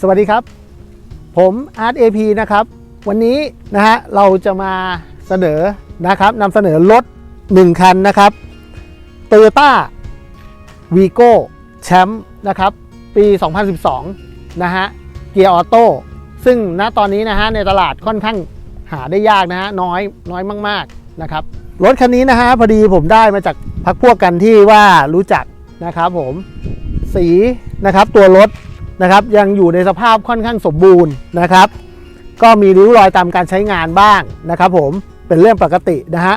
สวัสดีครับ ผมอาร์ตเอพีนะครับ วันนี้นะฮะเราจะมาเสนอนะครับนำเสนอรถ 1 คันนะครับ Toyota v i g o แชมป์นะครับ ปี 2012 นะฮะ เกียร์ออโต้ซึ่งณตอนนี้นะฮะในตลาดค่อนข้างหาได้ยากนะฮะน้อยน้อยมาก ๆ นะครับ รถคันนี้นะฮะพอดีผมได้มาจากพักพวกกันที่ว่ารู้จักนะครับผมสีนะครับตัวรถ นะครับยังอยู่ในสภาพค่อนข้างสมบูรณ์นะครับ ก็มีริ้วรอยตามการใช้งานบ้างนะครับ ผมเป็นเรื่องปกตินะฮะ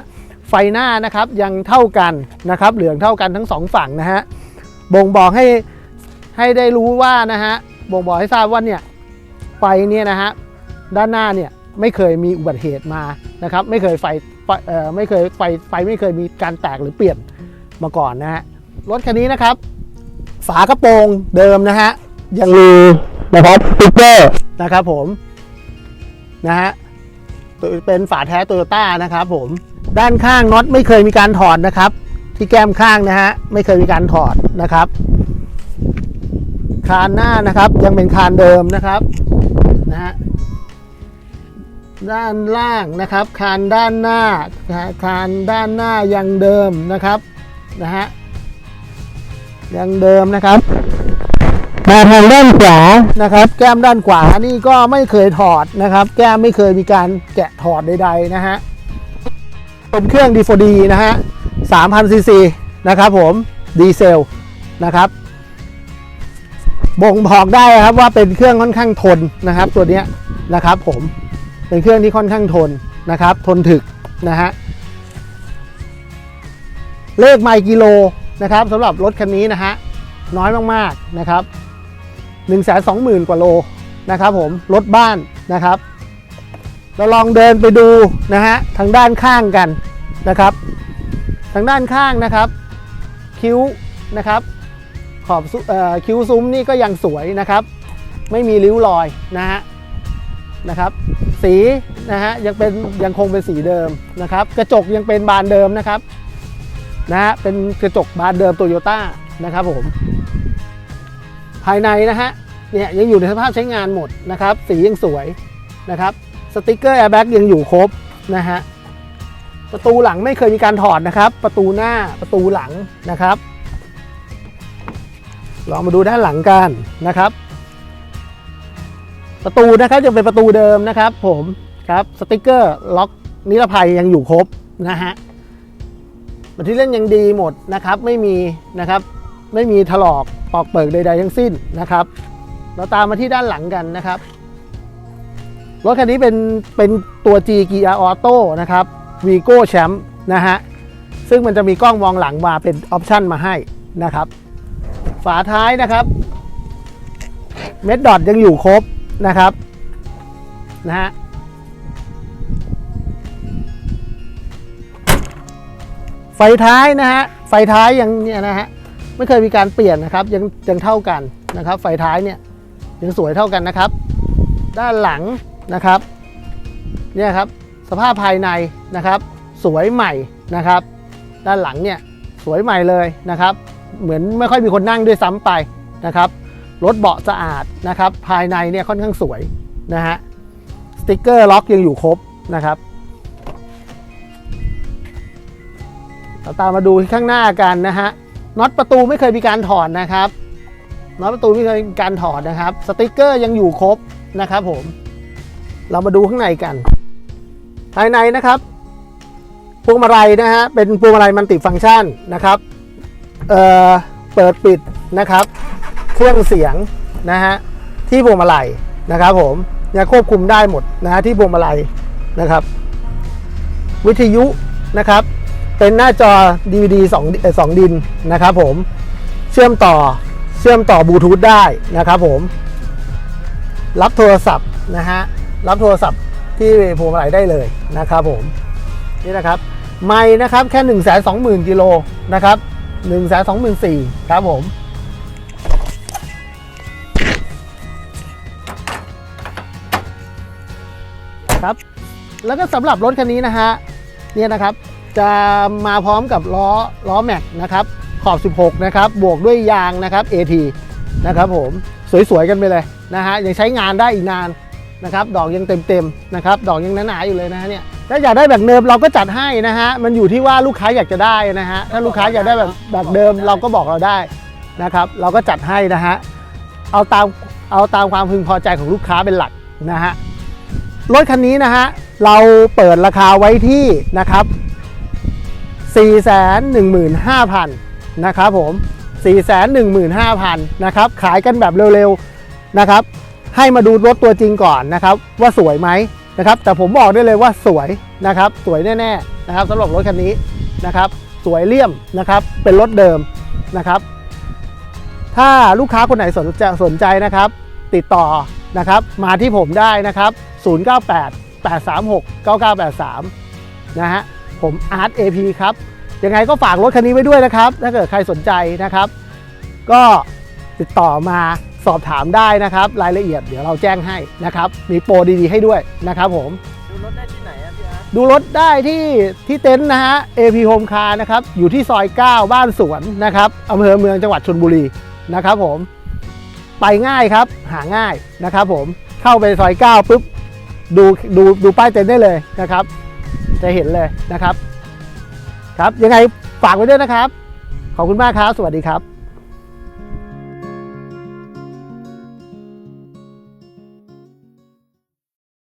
ไฟหน้านะครับยังเท่ากันนะครับ เหลืองเท่ากันทั้งสองฝั่งนะฮะบ่งบอกให้ให้ได้รู้ว่านะฮะบ่งบอกให้ทราบว่าเนี่ยไฟเนี่ยนะฮะด้านหน้าเนี่ยไม่เคยมีอุบัติเหตุมานะครับ ไม่เคยไฟไฟเอ่อไม่เคยไฟไฟไม่เคยมีการแตกหรือเปลี่ยนมาก่อนนะฮะรถคันนี้นะครับ ฝากระโปรงเดิมนะฮะ ยังมีนะครับสติ๊กเกอร์นะครับผมนะฮะตัวเป็นฝาแท้โตโยต้านะครับผมด้านข้างน็อตไม่เคยมีการถอดนะครับ ที่แก้มข้างนะฮะไม่เคยมีการถอดนะครับ คานหน้านะครับยังเป็นคานเดิมนะครับนะฮะด้านล่างนะครับ คานด้านหน้าคานด้านหน้ายังเดิมนะครับนะฮะยังเดิมนะครับ มาทางด้านขวานะครับ แก้มด้านขวานี่ก็ไม่เคยถอดนะครับ แก้มไม่เคยมีการแกะถอดใดๆนะฮะเป็นเครื่องดีโฟดีนะฮะ3,000ซีซีนะครับผมดีเซลนะครับบ่งบอกได้ครับว่าเป็นเครื่องค่อนข้างทนนะครับ ตัวนี้นะครับผมเป็นเครื่องที่ค่อนข้างทนนะครับ ทนถึกนะฮะเลขไมล์กิโลนะครับสำหรับรถคันนี้นะฮะน้อยมากๆนะครับ 1 2 0 0 0 0 กว่าโลนะครับผมรถบ้านนะครับ เราลองเดินไปดูนะฮะทางด้านข้างกันนะครับ ทางด้านข้างนะครับ คิ้วนะครับขอบซุเอ่อคิ้วซุ้มนี่ก็ยังสวยนะครับ ไม่มีริ้วรอยนะฮะนะครับ สีนะฮะยังเป็นยังคงเป็นสีเดิมนะครับ กระจกยังเป็นบานเดิมนะครับนะฮะเป็นกระจกบานเดิมโตโยต้านะครับผมภายในนะฮะ เนี่ยยังอยู่ในสภาพใช้งานหมดนะครับ สียังสวยนะครับสติกเกอร์แอร์แบ็กยังอยู่ครบนะฮะประตูหลังไม่เคยมีการถอดนะครับ ประตูหน้าประตูหลังนะครับลองมาดูด้านหลังกันนะครับ ประตูนะครับยังเป็นประตูเดิมนะครับ ผมครับสติกเกอร์ล็อกนิรภัยยังอยู่ครบนะฮะบันที่เล่นยังดีหมดนะครับ ไม่มีนะครับ ไม่มีถลอกปอกเปิกใด ๆ ทั้งสิ้นนะครับ เราตามมาที่ด้านหลังกันนะครับ รถคันนี้เป็นเป็นตัว G Gear Auto นะครับ Vigo Champ นะฮะ ซึ่งมันจะมีกล้องมองหลังมาเป็นออปชันมาให้นะครับ ฝาท้ายนะครับ เม็ดดอทยังอยู่ครบนะครับนะฮะไฟท้ายนะฮะ ไฟท้ายยังเนี่ยนะฮะ ไม่เคยมีการเปลี่ยนนะครับ ยังยังเท่ากันนะครับ ไฟท้ายเนี่ย ยังสวยเท่ากันนะครับ ด้านหลังนะครับเนี่ยครับสภาพภายในนะครับ สวยใหม่นะครับ ด้านหลังเนี่ยสวยใหม่เลยนะครับ เหมือนไม่ค่อยมีคนนั่งด้วยซ้ำไปนะครับรถเบาะสะอาดนะครับ ภายในเนี่ยค่อนข้างสวยนะฮะสติกเกอร์ล็อกยังอยู่ครบนะครับเราตามมาดูที่ข้างหน้ากันนะฮะน็อตประตูไม่เคยมีการถอดนะครับ น็อตประตูไม่เคยการถอดนะครับ สติกเกอร์ยังอยู่ครบนะครับผม เรามาดูข้างในกัน ภายในนะครับพวงมาลัยนะฮะเป็นพวงมาลัยมันติฟังก์ชันนะครับเอ่อเปิดปิดนะครับ เครื่องเสียงนะฮะที่พวงมาลัยนะครับ ผมเนี่ยควบคุมได้หมดนะฮะที่พวงมาลัยนะครับ วิทยุนะครับ เป็นหน้าจอ DVD 2เอ่อ2ดินนะครับ ผมเชื่อมต่อ เชื่อมต่อบลูทูธได้นะครับผม รับโทรศัพท์นะฮะ รับโทรศัพท์ที่พวงมาลัยได้เลยนะครับผม นี่นะครับ ไม่นะครับแค่ 1 2 0 0 0 0กิโลนะครับ1 2 4 0 0 0ครับผมครับ แล้วก็สำหรับรถคันนี้นะฮะเนี่ยนะครับจะมาพร้อมกับล้อล้อแม็กนะครับ ขอบ 16 นะครับ บวกด้วยยางนะครับ AT นะครับผมสวยๆกันไปเลยนะฮะยังใช้งานได้อีกนานนะครับ ดอกยังเต็มๆนะครับ ดอกยังหนาๆอยู่เลยนะฮะเนี่ยถ้าอยากได้แบบเดิมเราก็จัดให้นะฮะมันอยู่ที่ว่าลูกค้าอยากจะได้นะฮะถ้าลูกค้าอยากได้แบบแบบเดิมเราก็บอกเราได้นะครับ เราก็จัดให้นะฮะเอาตามเอาตามความพึงพอใจของลูกค้าเป็นหลักนะฮะรถคันนี้นะฮะเราเปิดราคาไว้ที่นะครับ415,000 นะครับผม 415,000นะครับขายกันแบบเร็วๆนะครับ ให้มาดูรถตัวจริงก่อนนะครับ ว่าสวยไหมนะครับ แต่ผมบอกได้เลยว่าสวยนะครับ สวยแน่ๆนะครับสำหรับรถคันนี้นะครับ สวยเลี่ยมนะครับ เป็นรถเดิมนะครับ ถ้าลูกค้าคนไหนสนใจสนใจนะครับ ติดต่อนะครับมาที่ผมได้นะครับ 098 836 9983 นะฮะผมอาร์ต AP ครับ ยังไงก็ฝากรถคันนี้ไว้ด้วยนะครับ ถ้าเกิดใครสนใจนะครับ ก็ติดต่อมาสอบถามได้นะครับ รายละเอียดเดี๋ยวเราแจ้งให้นะครับ มีโปรดีๆให้ด้วยนะครับผม ดูรถได้ที่ไหนอะพี่อาร์ตดูรถได้ที่ที่เต็นท์นะฮะ AP Home Car นะครับ อยู่ที่ซอย 9 บ้านสวนนะครับอำเภอเมืองจังหวัดชนบุรีนะครับผม ไปง่ายครับ หาง่ายนะครับผม เข้าไปซอย 9ปุ๊บ ดูดูดูป้ายเต็นท์ได้เลยนะครับ จะเห็นเลยนะครับ ครับ ยังไงฝากไว้ด้วยนะครับ ขอบคุณมากครับ สวัสดีครับ